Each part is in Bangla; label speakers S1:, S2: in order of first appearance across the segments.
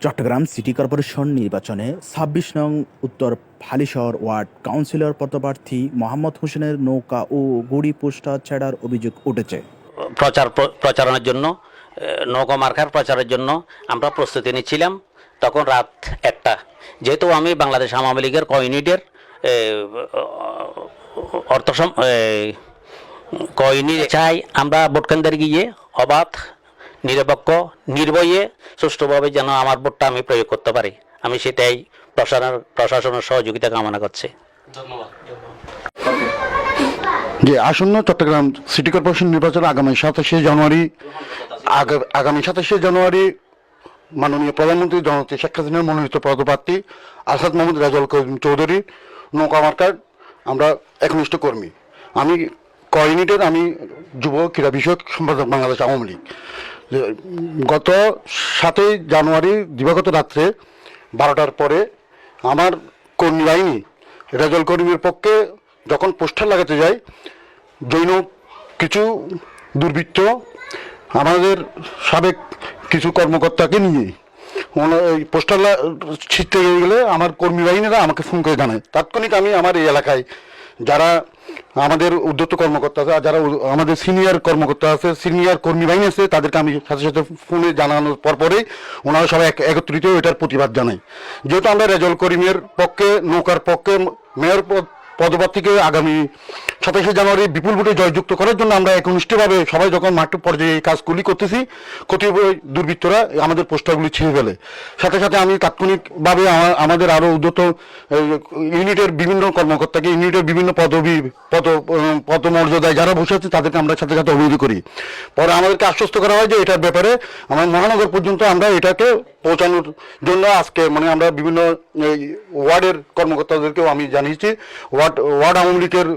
S1: চট্টগ্রাম সিটি কর্পোরেশন নির্বাচনে ছাব্বিশ নং উত্তর ফালিশহর ওয়ার্ড কাউন্সিলর পদপ্রার্থী মোহাম্মদ হোসেনের নৌকা ও গুড়ি পোস্টার ছেড়ার অভিযোগ উঠেছে।
S2: প্রচার প্র- প্রচারণার জন্য নৌকা মার্কার প্রচারের জন্য আমরা প্রস্তুতি নিচ্ছিলাম তখন রাত একটা। যেহেতু আমি বাংলাদেশ আওয়ামী লীগের ক অর্থ এ, চাই আমরা ভোট কেন্দ্রে গিয়ে অবাধ নিরপেক্ষ নির্ভয়ে সুষ্ঠুভাবে যেন আমার ভোটটা আমি প্রয়োগ করতে পারি। আমি সেটাই প্রশাসনের প্রশাসনের সহযোগিতা কামনা করছি।
S3: যে আসন্ন চট্টগ্রাম সিটি কর্পোরেশন নির্বাচন আগামী সাতাশে জানুয়ারি আগা- আগামী সাতাশে জানুয়ারি মাননীয় প্রধানমন্ত্রী জননেত্রী শেখ হাসিনার মনোনীত পদপ্রার্থী আসাদ মোহাম্মদ রাজাউল করিম চৌধুরী নৌকা মার্কার আমরা একনিষ্ঠ কর্মী। আমি ক ইউনিটের আমি যুব ক্রীড়া বিষয়ক সম্পাদক বাংলাদেশ আওয়ামী লীগ। গত সাতই জানুয়ারি, দিবাগত রাত্রে বারোটার পরে আমার কর্মী বাহিনী রেজল কর্মীর পক্ষে যখন পোস্টার লাগাতে যাই জৈন কিছু দুর্বৃত্ত আমাদের সাবেক কিছু কর্মকর্তাকে নিয়ে এই পোস্টার ছিটতে গেলে আমার কর্মী বাহিনীরা আমাকে ফোন করে জানায়। তাৎক্ষণিক আমি আমার এই এলাকায় যারা আমাদের উদ্যত কর্মকর্তা আছে যারা আমাদের সিনিয়র কর্মকর্তা আছে সিনিয়র কর্মী বাহিনী আছে, তাদেরকে আমি সাথে সাথে ফোনে জানানোর পর পরেই ওনারা সবাই এক- একত্রিত এটার প্রতিবাদ জানাই যেহেতু আমরা রেজল করিমের পক্ষে, নৌকার পক্ষে মেয়র পদ পদপ্রার্থীকে আগামী সাতাশে জানুয়ারি বিপুল ভোটে জয়যুক্ত করার জন্য আমরা একনিষ্ঠভাবে সবাই যখন মাঠ পর্যায়ে এই কাজগুলি করতেছি, কতিপয় দুর্বৃত্তরা আমাদের পোস্টারগুলি ছিঁড়ে ফেলে। সাথে সাথে আমি তাৎক্ষণিকভাবে আমাদের আরও উদ্যত ইউনিটের বিভিন্ন কর্মকর্তাকে, ইউনিটের বিভিন্ন পদবি, পদ পদমর্যাদায় যারা বসে আছে, তাদেরকে আমরা সাথে সাথে অবহিত করি। পরে আমাদেরকে আশ্বস্ত করা হয় যে এটার ব্যাপারে আমার মহানগর পর্যন্ত আমরা এটাকে পৌঁছানোর জন্য আজকে মানে আমরা বিভিন্ন এই, ওয়ার্ডের কর্মকর্তাদেরকেও আমি জানিয়েছি। ওয়ার্ড ওয়ার্ড আওয়ামী লীগের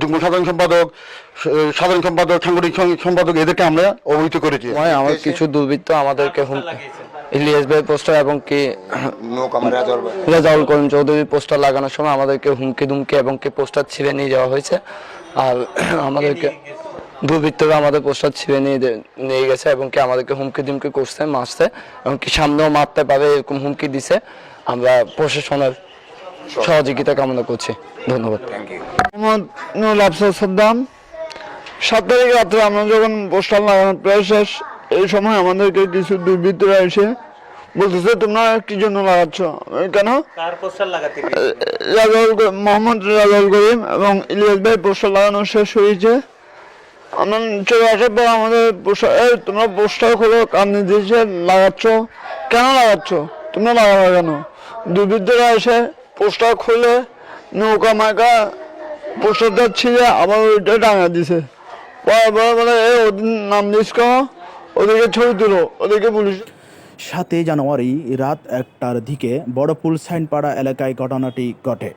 S3: যুগ্ম সাধারণ সম্পাদক সাধারণ সম্পাদক সাংগঠনিক সম্পাদক এদেরকে আমরা অবহিত করেছি।
S4: আমার কিছু দুর্বৃত্ত আমাদেরকে হুম ইলিয়াস ভাই পোস্টার এবং কি রেজাউল করিম চৌধুরী পোস্টার লাগানোর সময় আমাদেরকে হুমকি দুমকি এবং কি পোস্টার ছিঁড়ে নিয়ে যাওয়া হয়েছে। আর আমাদেরকে দুর্বৃত্তরা আমাদের পোস্টার ছিঁড়ে নিয়ে নিয়ে গেছে এবং কি আমাদেরকে হুমকি দুমকি করছে মারছে এবং কি সামনেও মারতে পারে এরকম হুমকি দিছে। আমরা প্রশাসনের সহযোগিতা কামনা করছি। ধন্যবাদ।
S5: মোহাম্মদ নুরুল আফসার সাদ্দাম সাত তারিখ রাত্রে আমরা যখন পোস্টার লাগানোর প্রায় শেষ এই সময় আমাদেরকে কিছু দুর্বৃত্তরা এসে বলতেছে তোমরা কি জন্য লাগাচ্ছ? কেন? মোহাম্মদ রাজাউল করিম এবং ইলিয়াস ভাই পোস্টার লাগানো শেষ হয়েছে। আমরা চলে আসার পর আমাদের এই, তোমরা পোস্টার খোলো কার নির্দেশে লাগাচ্ছ। কেন লাগাচ্ছ? তোমরা লাগাবে কেন? দুর্বৃত্তরা এসে পোস্টার খুলে, নৌকা মাকা পোস্টারটা ছিঁড়ে আবার ওইটা টাঙা দিছে। বলে এই, ওদের নাম লিস্ট করো ওদেরকে ছবি তুলো, ওদেরকে পুলিশ।
S1: সাতই জানুয়ারি রাত একটার দিকে বড়পুল সাইনপাড়া এলাকায় ঘটনাটি ঘটে।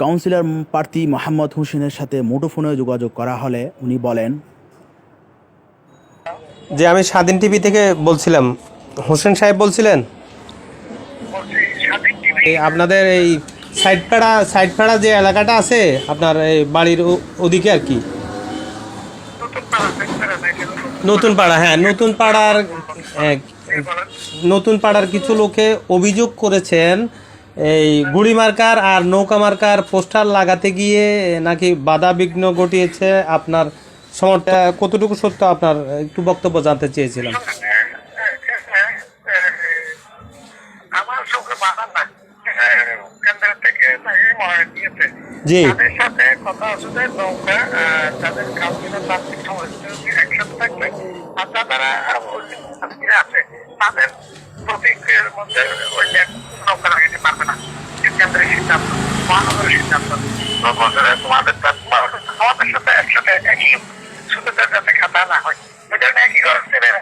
S1: কাউন্সিলর প্রার্থী মোহাম্মদ হোসেনের সাথে মুঠোফোনে যোগাযোগ করা হলে উনি বলেন,
S6: যে আমি স্বাধীন টিভি থেকে বলছিলাম, হোসেন সাহেব বলছিলেন? আপনাদের এই সাইডপাড়া সাইডপাড়া যে এলাকাটা আছে, আপনার এই বাড়ির ওদিকে আর কি? নতুন পাড়া হ্যাঁ নতুন পাড়ার নতুন পাড়ার কিছু লোকে অভিযোগ করেছেন এই গুড়ি মার্কার আর নৌকা মার্কার পোস্টার লাগাতে গিয়ে নাকি বাধা বিঘ্ন ঘটিয়েছে আপনার সমর্থ কতটুকু সত্য আপনার একটু বক্তব্য জানতে চেয়েছিলাম। জি।
S7: তাদের সাথে কথা আসলে নৌকা তাদের কাউন্সিলর তাত্ত্বিক সমালোচনা একসাথে থাকবে। আর তারা আছে তাদের প্রতিক্রিয়ার মধ্যে ওই নৌকা লাগাইতে পারবে না। কেন্দ্রের সিদ্ধান্ত মহানগরের সিদ্ধান্ত। তোমাদের আমাদের সাথে একসাথে একই শুধু তার যাতে খাতা না হয় এটা নিয়ে কি করে ছেলেরা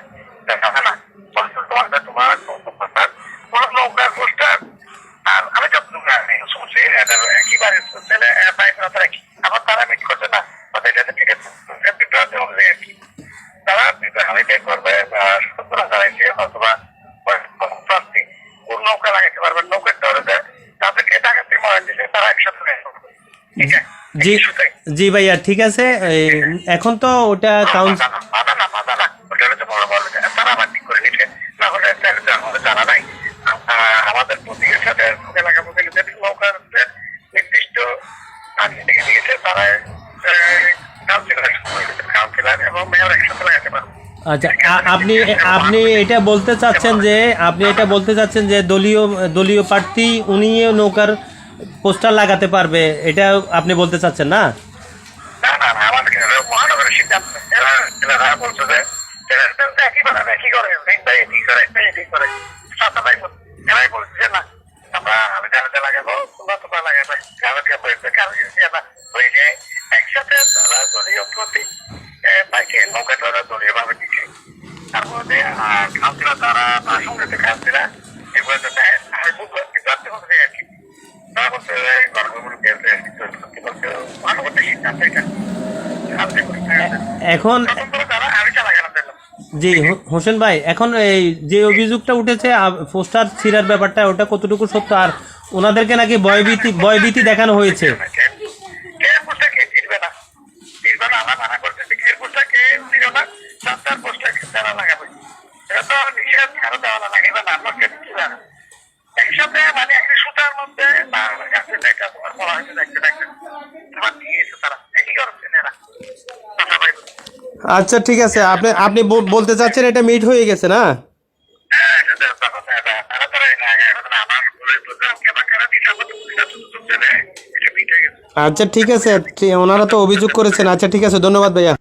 S7: দেখা না। তোমাদের তোমার কোনো নৌকার পোস্টার আর আমি যতটুকু শুনছি একেবারে ছেলে
S6: জি জি ভাইয়া, ঠিক আছে। এখন তো ওটা আচ্ছা আপনি আপনি এটা বলতে চাচ্ছেন যে, আপনি এটা বলতে চাচ্ছেন যে দলীয় দলীয় প্রার্থী, উনিও নৌকার পোস্টার লাগাতে পারবে, এটা আপনি বলতে চাচ্ছেন না?
S7: আমরা আমি যারা লাগাবো, তোমরা তোমরা লাগাবে কারণ
S6: এখন জি হোসেন ভাই, এখন এই যে অভিযোগটা উঠেছে পোস্টার ছিঁড়ার ব্যাপারটা, ওটা কতটুকু সত্য? আর ওনাদেরকে নাকি ভয়ভীতি ভয়ভীতি দেখানো হয়েছে। আচ্ছা ঠিক আছে। আপনি আপনি বলতে চাচ্ছেন এটা মিট হয়ে গেছে না? আচ্ছা ঠিক আছে। ওনারা তো অভিযোগ করেছেন। আচ্ছা ঠিক আছে ধন্যবাদ ভাইয়া।